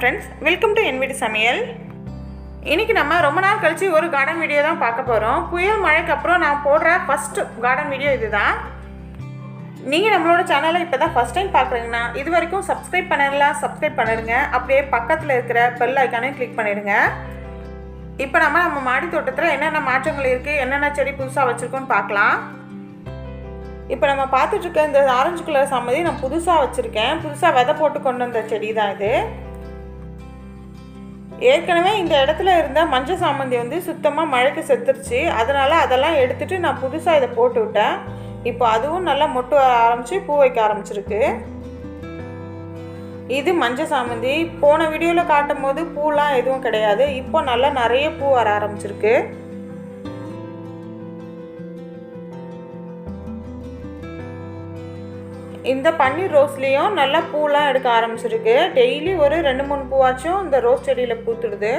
Friends welcome to என் வீட்டு சமையல் இன்றைக்கி நம்ம ரொம்ப நாள் கழித்து ஒரு கார்டன் வீடியோ தான் பார்க்க போகிறோம் புயல் மழைக்கு அப்புறம் நான் போடுற ஃபஸ்ட்டு கார்டன் வீடியோ இதுதான். நீங்கள் நம்மளோட சேனலை இப்போ தான் ஃபஸ்ட் டைம் பார்க்குறீங்கன்னா இது வரைக்கும் சப்ஸ்கிரைப் பண்ணலாம் சப்ஸ்கிரைப் பண்ணிடுங்க. அப்படியே பக்கத்தில் இருக்கிற பெல் ஐக்கானையும் கிளிக் பண்ணிடுங்க. இப்போ நம்ம நம்ம மாடி தோட்டத்தில் என்னென்ன மாற்றங்கள் இருக்குது என்னென்ன செடி புதுசாக வச்சுருக்கோன்னு பார்க்கலாம். இப்போ நம்ம பார்த்துட்ருக்க இந்த ஆரஞ்சு கலர் சம்மதி நான் புதுசாக வச்சுருக்கேன். புதுசாக விதை போட்டு கொண்டு வந்த செடி தான் இது. ஏற்கனவே இந்த இடத்துல இருந்த மஞ்சள் சாமந்தி வந்து சுத்தமாக மழைக்கு செத்துருச்சு. அதனால் அதெல்லாம் எடுத்துகிட்டு நான் புதுசாக இதை போட்டு விட்டேன். இப்போ அதுவும் நல்லா மொட்டு வர ஆரம்பித்து பூ வைக்க ஆரம்பிச்சிருக்கு. இது மஞ்சள் சாமந்தி. போன வீடியோவில் காட்டும் போது பூலாம் எதுவும் கிடையாது. இப்போ நல்லா நிறைய பூ வர ஆரம்பிச்சிருக்கு. இந்த பன்னீர் ரோஸ்லேயும் நல்லா பூலாம் எடுக்க ஆரம்பிச்சிருக்கு. டெய்லி ஒரு ரெண்டு மூணு பூவாச்சும் இந்த ரோஸ் செடியில் பூத்துடுது.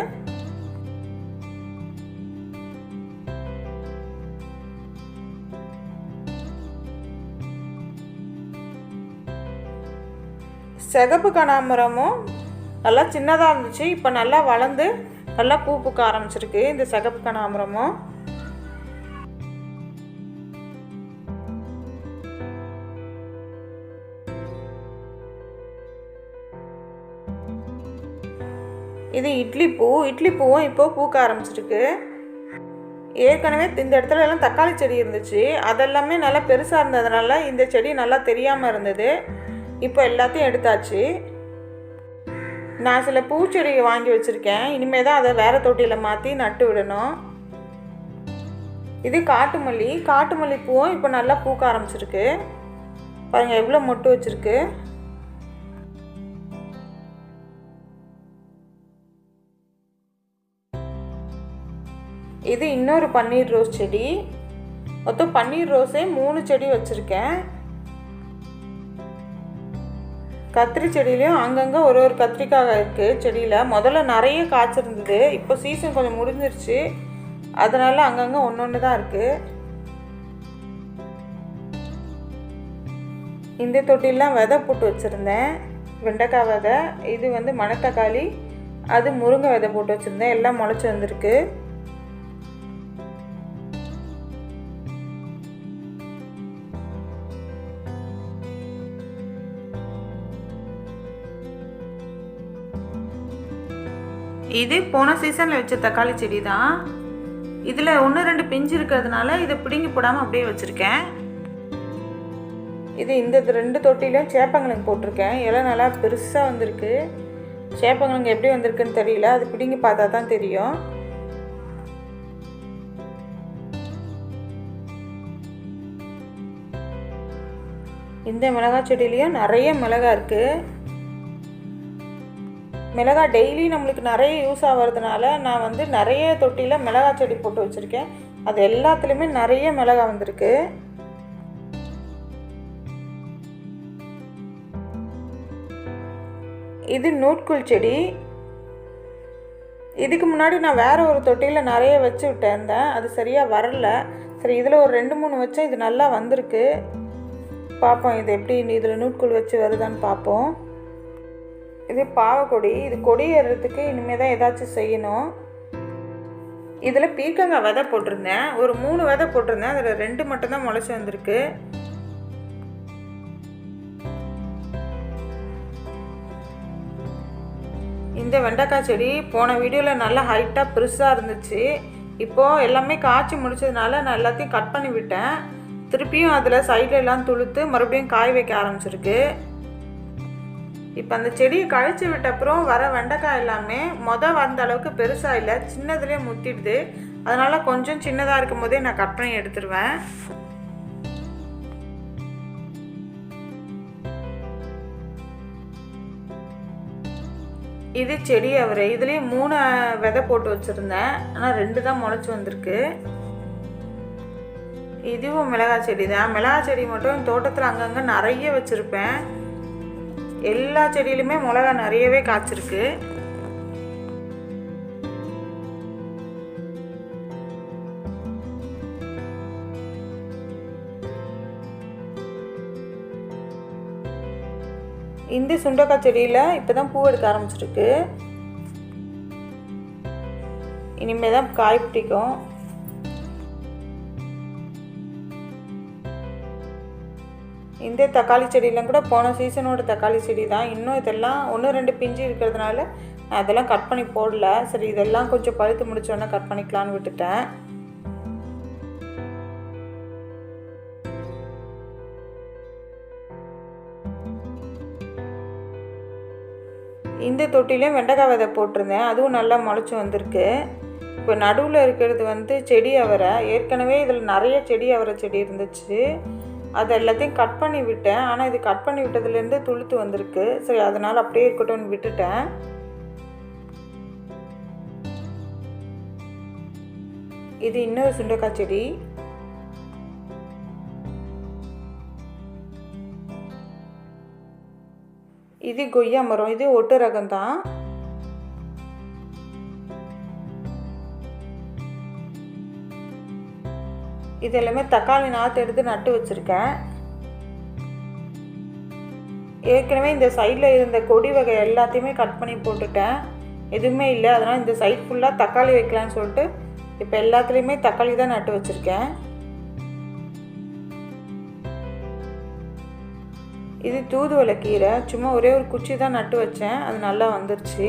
சிகப்பு கனாமரமும் நல்லா சின்னதாக இருந்துச்சு. இப்போ நல்லா வளர்ந்து நல்லா பூ பூக்க ஆரம்பிச்சிருக்கு இந்த சிகப்பு கனாமரமும். இது இட்லி பூ. இட்லி பூவும் இப்போ பூக்க ஆரம்பிச்சிருக்கு. ஏற்கனவே இந்த இடத்துல எல்லாம் தக்காளி செடி இருந்துச்சு. அதெல்லாமே நல்லா பெருசாக இருந்ததுனால இந்த செடி நல்லா தெரியாமல் இருந்தது. இப்போ எல்லாத்தையும் எடுத்தாச்சு. நான் சில பூச்செடியை வாங்கி வச்சுருக்கேன். இனிமேல் தான் அதை வேறு தொட்டியில் மாற்றி நட்டு விடணும். இது காட்டுமல்லி காட்டுமல்லி பூவும் இப்போ நல்லா பூக்க ஆரம்பிச்சிருக்கு. பாருங்கள் எவ்வளோ மொட்டு வச்சுருக்கு. இது இன்னொரு பன்னீர் ரோஸ் செடி. மொத்தம் பன்னீர் ரோஸே மூணு செடி வச்சுருக்கேன். கத்திரி செடியிலையும் அங்கங்கே ஒரு ஒரு கத்திரிக்காய் இருக்குது செடியில். முதல்ல நிறைய காய்ச்சிருந்தது. இப்போ சீசன் கொஞ்சம் முடிஞ்சிருச்சு. அதனால் அங்கங்கே ஒன்று ஒன்று தான் இருக்குது இந்த தொட்டிலாம் விதை போட்டு வச்சுருந்தேன். வெண்டைக்காய் விதை. இது வந்து மணத்தக்காளி. அது முருங்கை விதை போட்டு வச்சுருந்தேன். எல்லாம் முளைச்சி வந்திருக்கு. இது போன சீசனில் வச்ச தக்காளி செடி தான் இதில் ஒன்று ரெண்டு பிஞ்சு இருக்கிறதுனால இதை பிடுங்கி போடாமல் அப்படியே வச்சுருக்கேன். இது இந்த ரெண்டு தொட்டிலையும் சேப்பங்கிழங்கு போட்டிருக்கேன். இலை நல்லா பெருசாக வந்திருக்கு. சேப்பங்கிழங்கு எப்படி வந்திருக்குன்னு தெரியல. அது பிடுங்கி பார்த்தா தான் தெரியும். இந்த மிளகாய் செடியிலையும் நிறைய மிளகாய் இருக்குது மிளகாய் டெய்லி நம்மளுக்கு நிறைய யூஸ் ஆகிறதுனால நான் வந்து நிறைய தொட்டியில் மிளகாய் செடி போட்டு வச்சுருக்கேன். அது எல்லாத்துலேயுமே நிறைய மிளகாய் வந்திருக்கு. இது நூட்குள் செடி. இதுக்கு முன்னாடி நான் வேறு ஒரு தொட்டியில் நிறைய வச்சு விட்டேன் அது சரியாக வரல. சரி இதில் ஒரு ரெண்டு மூணு வச்சேன் இது நல்லா வந்திருக்கு. பார்ப்போம் இது எப்படி இதில் நூட்குள் வச்சு வருதான்னு பார்ப்போம். இது பாவக்கொடி. இது கொடி ஏறுறதுக்கு இனிமேல் தான் ஏதாச்சும் செய்யணும். இதில் பீர்க்கங்காய் விதை போட்டிருந்தேன். ஒரு மூணு விதை போட்டிருந்தேன். அதில் ரெண்டு மட்டும்தான் முளைச்சி வந்திருக்கு. இந்த வெண்டைக்காய் செடி போன வீடியோவில் நல்லா ஹைட்டாக பெருசாக இருந்துச்சு. இப்போது எல்லாமே காய்ச்சி முடிச்சதுனால நான் எல்லாத்தையும் கட் பண்ணி விட்டேன். திருப்பியும் அதில் சைடில் எல்லாம் துளுத்து மறுபடியும் காய் வைக்க ஆரம்பிச்சிருக்கு. இப்போ அந்த செடியை கழிச்சு விட்ட அப்புறம் வர வெண்டைக்காய் எல்லாமே மொதல் வந்த அளவுக்கு பெருசாக இல்லை சின்னதுலேயே முத்திடுது. அதனால் கொஞ்சம் சின்னதாக இருக்கும் போதே நான் கட் பண்ணி எடுத்துருவேன். இது செடி அவரை. இதுலேயும் மூணு விதை போட்டு வச்சுருந்தேன். ஆனால் ரெண்டு தான் முளைச்சி வந்திருக்கு. இதுவும் மிளகாய் செடி தான். மிளகாய் செடி மட்டும் தோட்டத்தில் அங்கங்கே நிறைய வச்சுருப்பேன். எல்லா செடியிலுமே மிளகா நிறையவே காய்ச்சிருக்கு. இந்த சுண்டக்காய் செடியில் இப்போ தான் பூ எடுக்க ஆரம்பிச்சிருக்கு. இனிமேல் தான் காய் பிடிக்கும். இதே தக்காளி செடியெலாம் கூட போன சீசனோட தக்காளி செடி தான். இன்னும் இதெல்லாம் ஒன்று ரெண்டு பிஞ்சு இருக்கிறதுனால அதெல்லாம் கட் பண்ணி போடல. சரி இதெல்லாம் கொஞ்சம் பழுத்து முடிச்சோன்னே கட் பண்ணிக்கலான்னு விட்டுட்டேன். இந்த தொட்டிலையும் வெண்டைக்காய் விதை போட்டிருந்தேன். அதுவும் நல்லா முளைச்சி வந்திருக்கு. இப்போ நடுவில் இருக்கிறது வந்து செடி அவரை. ஏற்கனவே இதில் நிறைய செடி அவரை செடி இருந்துச்சு. அது எல்லாத்தையும் கட் பண்ணி விட்டேன். ஆனால் இது கட் பண்ணி விட்டதுலேருந்து துளுத்து வந்திருக்கு. சரி அதனால் அப்படியே இருக்கட்டும்னு விட்டுட்டேன். இது இன்னொரு சுண்டக்காய் செடி. இது கொய்யா மரம். இது ஒட்டு ரகம் தான் இது எல்லாமே தக்காளி நாற்று எடுத்து நட்டு வச்சுருக்கேன். ஏற்கனவே இந்த சைடில் இருந்த கொடி வகை எல்லாத்தையுமே கட் பண்ணி போட்டுட்டேன். எதுவுமே இல்லை அதனால் இந்த சைட் ஃபுல்லாக தக்காளி வைக்கலான்னு சொல்லிட்டு இப்போ எல்லாத்துலேயுமே தக்காளி தான் நட்டு வச்சுருக்கேன். இது தூதுவளை கீரை சும்மா ஒரே ஒரு குச்சி தான் நட்டு வச்சேன். அது நல்லா வந்துருச்சு.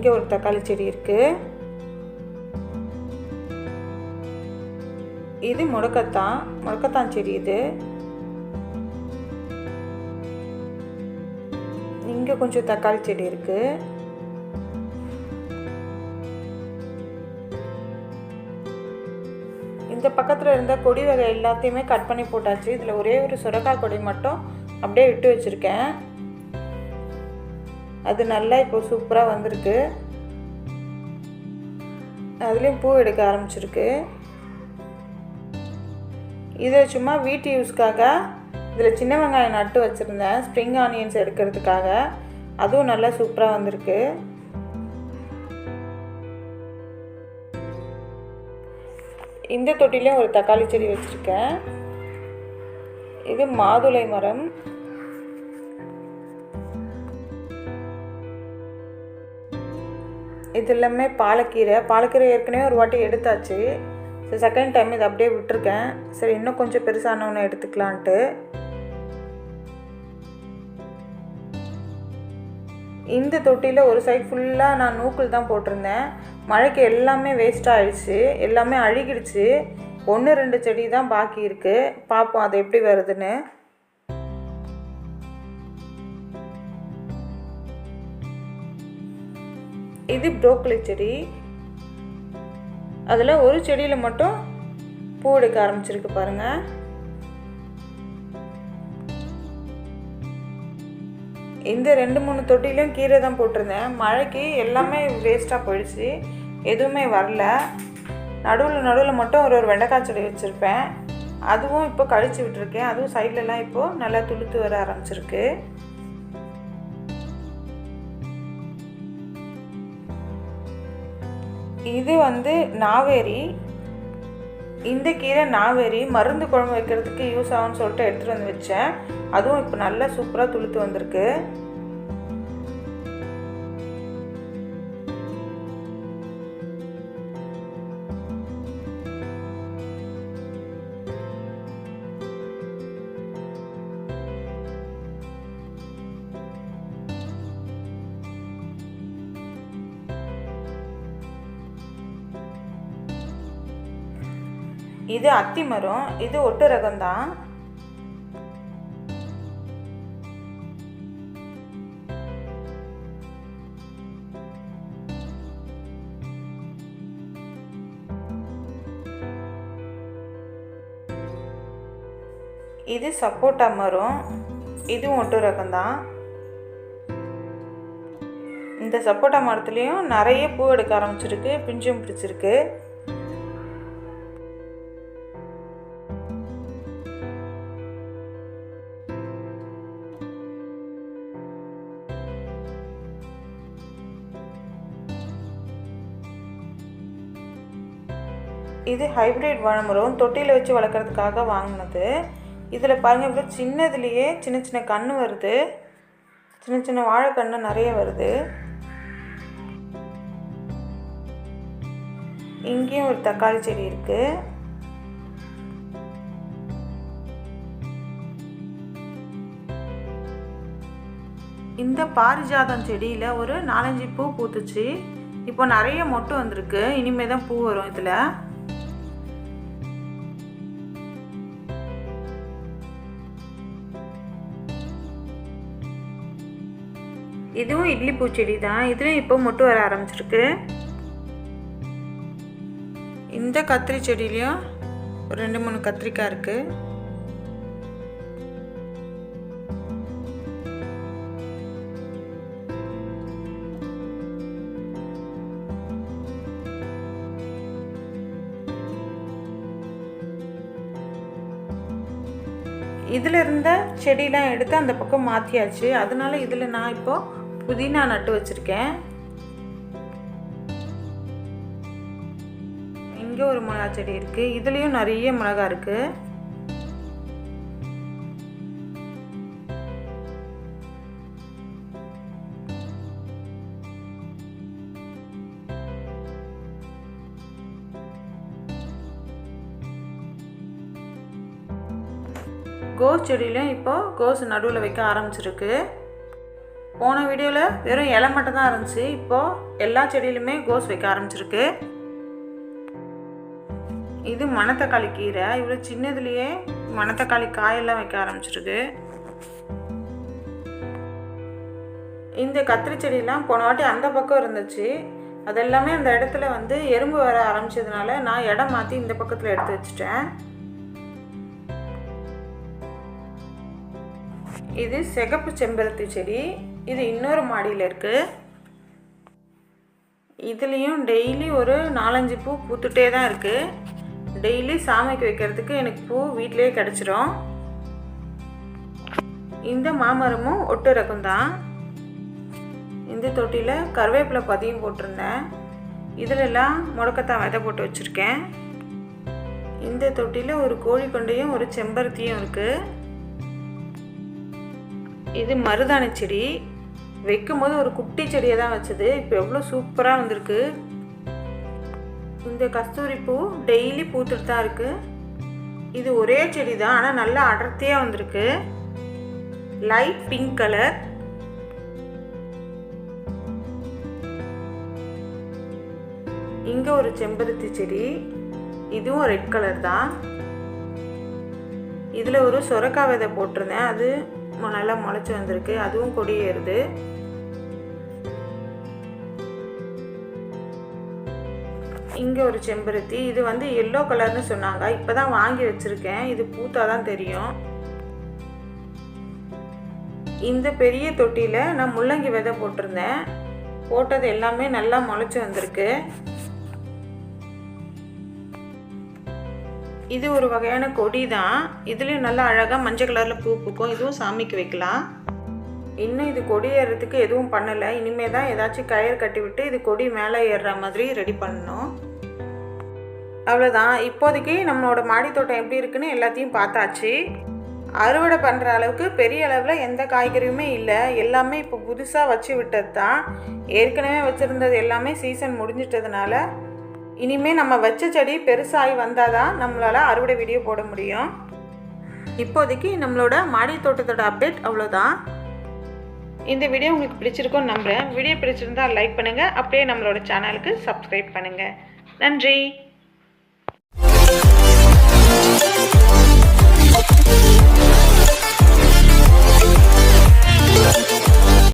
இங்கே ஒரு தக்காளி செடி இருக்குது இது முடக்கத்தான் முடக்கத்தான் செடி இது. இங்கே கொஞ்சம் தக்காளி செடி இருக்குது இந்த பக்கத்தில் இருந்த கொடி வகை எல்லாத்தையுமே கட் பண்ணி போட்டாச்சு. இதில் ஒரே ஒரு சுரக்காய் கொடி மட்டும் அப்படியே விட்டு வச்சுருக்கேன். அது நல்லா இப்போ சூப்பராக வந்திருக்கு. அதுலேயும் பூ எடுக்க ஆரம்பிச்சிருக்கு. இதை சும்மா வீட்டு யூஸ்க்காக இதில் சின்ன வெங்காயம் நட்டு வச்சுருந்தேன். ஸ்ப்ரிங் ஆனியன்ஸ் எடுக்கிறதுக்காக. அதுவும் நல்லா சூப்பராக வந்திருக்கு. இந்த தொட்டிலையும் ஒரு தக்காளி செடி வச்சுருக்கேன். இது மாதுளை மரம். இது எல்லாமே பாலக்கீரை. பாலக்கீரை ஏற்கனவே ஒரு வாட்டி எடுத்தாச்சு. சரி செகண்ட் டைம் இதை அப்படியே விட்டுருக்கேன். சரி இன்னும் கொஞ்சம் பெருசானவொன்று எடுத்துக்கலான்ட்டு. இந்த தொட்டியில் ஒரு சைட் ஃபுல்லாக நான் நூக்கல் தான் போட்டிருந்தேன். மழைக்கு எல்லாமே வேஸ்ட் ஆயிடுச்சு. எல்லாமே அழுகிடுச்சு. ஒன்று ரெண்டு செடி தான் பாக்கி இருக்குது பார்ப்போம் அது எப்படி வருதுன்னு. இது ப்ரோக்கலி செடி. அதில் ஒரு செடியில் மட்டும் பூ எடுக்க ஆரம்பிச்சிருக்கு பாருங்கள் இந்த ரெண்டு மூணு தொட்டிலையும் கீரை தான் போட்டிருந்தேன். மழைக்கு எல்லாமே வேஸ்ட்டாக போயிடுச்சு. எதுவுமே வரல. நடுவில் நடுவில் மட்டும் ஒரு ஒரு வெண்டைக்காய் செடி வச்சுருப்பேன். அதுவும் இப்போ கழிச்சு விட்டுருக்கேன். அதுவும் சைட்லலாம் இப்போது நல்லா துளுத்து வர ஆரம்பிச்சிருக்கு. இது வந்து நாவேரி இந்த கீரை நாவேரி மருந்து குழம்பு வைக்கிறதுக்கு யூஸ் ஆகும்னு சொல்லிட்டு எடுத்துகிட்டு வந்து வச்சேன். அதுவும் இப்போ நல்லா சூப்பராக துளுத்து வந்திருக்கு. இது அத்தி மரம் இது ஒட்டு ரகம் தான் இது சப்போட்டா மரம் இதுவும் ஒட்டு ரகம் தான் இந்த சப்போட்டா மரத்துலேயும் நிறைய பூ எடுக்க ஆரம்பிச்சிருக்கு பிஞ்சும் பிடிச்சிருக்கு. இது ஹைப்ரிட் வாழைமரம் தொட்டியில் வச்சு வளர்க்குறதுக்காக வாங்கினது. இதில் பாருங்கள் இப்படி சின்னதுலேயே சின்ன சின்ன கன்று வருது. சின்ன சின்ன வாழைக்கன்று நிறைய வருது. இங்கேயும் ஒரு தக்காளி செடி இருக்குது இந்த பாரிஜாதம் செடியில் ஒரு நாலஞ்சு பூ பூத்துச்சு. இப்போ நிறைய மொட்டு வந்திருக்கு. இனிமேல் தான் பூ வரும் இதில். இதுவும் இட்லி பூச்செடி தான். இதுவும் இப்போ மொட்டு வர ஆரம்பிச்சிருக்கு. இந்த கத்திரி செடியிலையும் ஒரு ரெண்டு மூணு கத்திரிக்காய் இருக்குது இதில் இருந்த செடியெலாம் எடுத்து அந்த பக்கம் மாற்றியாச்சு அதனால இதில் நான் இப்போது புதினா நட்டு வச்சுருக்கேன். இங்கே ஒரு மிளகா செடி இருக்குது இதுலேயும் நிறைய மிளகா இருக்குது கோஸ் செடியிலையும் இப்போது கோஸ் நடுவில் வைக்க ஆரம்பிச்சிருக்கு. போன வீடியோவில் வெறும் இலை மட்டும் தான் இருந்துச்சு. இப்போது எல்லா செடியிலுமே கோஸ் வைக்க ஆரம்பிச்சிருக்கு. இது மணத்தக்காளி கீரை. இவ்வளோ சின்னதுலேயே மணத்தக்காளி காயெல்லாம் வைக்க ஆரம்பிச்சிருக்கு இந்த கத்திரி செடியெல்லாம் போன வாட்டி அந்த பக்கம் இருந்துச்சு. அதெல்லாமே அந்த இடத்துல வந்து எறும்பு வர ஆரம்பிச்சதுனால நான் இடம் மாற்றி இந்த பக்கத்தில் எடுத்து வச்சுட்டேன். இது சிகப்பு செம்பருத்தி செடி. இது இன்னொரு மாடியில் இருக்குது இதுலேயும் டெய்லி ஒரு நாலஞ்சு பூ பூத்துட்டே தான் இருக்குது டெய்லி சாமிக்கு வைக்கிறதுக்கு எனக்கு பூ வீட்டிலேயே கிடச்சிரும். இந்த மாமரமும் ஒட்டு ரகம் தான். இந்த தொட்டியில் கருவேப்பிலை பதியும் போட்டிருந்தேன். இதிலெல்லாம் முடக்கத்தான் விதை போட்டு வச்சுருக்கேன். இந்த தொட்டியில் ஒரு கோழி கொண்டையும் ஒரு செம்பருத்தியும் இருக்குது இது மருதாணி செடி. வைக்கும்போது ஒரு குட்டி செடியை தான் வச்சது. இப்போ எவ்வளோ சூப்பராக வந்திருக்கு. இந்த கஸ்தூரி பூ டெய்லி பூத்துட்டு தான் இருக்குது இது ஒரே செடி தான் ஆனால் நல்லா அடர்த்தியாக வந்திருக்கு. லைட் பிங்க் கலர் இங்கே ஒரு செம்பருத்தி செடி. இதுவும் ரெட் கலர் தான். இதில் ஒரு சொரக்காய் விதை போட்டிருந்தேன். அது நல்லா முளைச்சி வந்திருக்கு. அதுவும் கொடியேறுது இங்கே ஒரு செம்பருத்தி இது வந்து எல்லோ கலர்னு சொன்னாங்க. இப்போ தான் வாங்கி வச்சுருக்கேன். இது பூத்தா தான் தெரியும். இந்த பெரிய தொட்டியில் நான் முள்ளங்கி விதை போட்டிருந்தேன். போட்டது எல்லாமே நல்லா முளைச்சி வந்திருக்கு. இது ஒரு வகையான கொடி தான் இதுலேயும் நல்லா அழகாக மஞ்சள் கலரில் பூ பூக்கும். இதுவும் சாமிக்கு வைக்கலாம். இன்னும் இது கொடி ஏறுறதுக்கு எதுவும் பண்ணலை. இனிமேல் தான் ஏதாச்சும் கயிறு கட்டி விட்டு இது கொடி மேலே ஏறுற மாதிரி ரெடி பண்ணணும். அவ்வளோதான் இப்போதைக்கு நம்மளோட மாடி தோட்டம் எப்படி இருக்குன்னு எல்லாத்தையும் பார்த்தாச்சு. அறுவடை பண்ணுற அளவுக்கு பெரிய அளவில் எந்த காய்கறியுமே இல்லை. எல்லாமே இப்போ புதுசாக வச்சு விட்டது தான் ஏற்கனவே வச்சுருந்தது எல்லாமே சீசன் முடிஞ்சிட்டதுனால இனிமேல் நம்ம வச்ச செடி பெருசாகி வந்தால் தான் நம்மளால் அறுவடை வீடியோ போட முடியும். இப்போதைக்கு நம்மளோட மாடி தோட்டத்தோட அப்டேட் அவ்வளோதான் இந்த வீடியோ உங்களுக்கு பிடிச்சிருக்கோன்னு நம்புகிறேன் வீடியோ பிடிச்சிருந்தா லைக் பண்ணுங்கள் அப்படியே நம்மளோட சேனலுக்கு சப்ஸ்கிரைப் பண்ணுங்கள் நன்றி.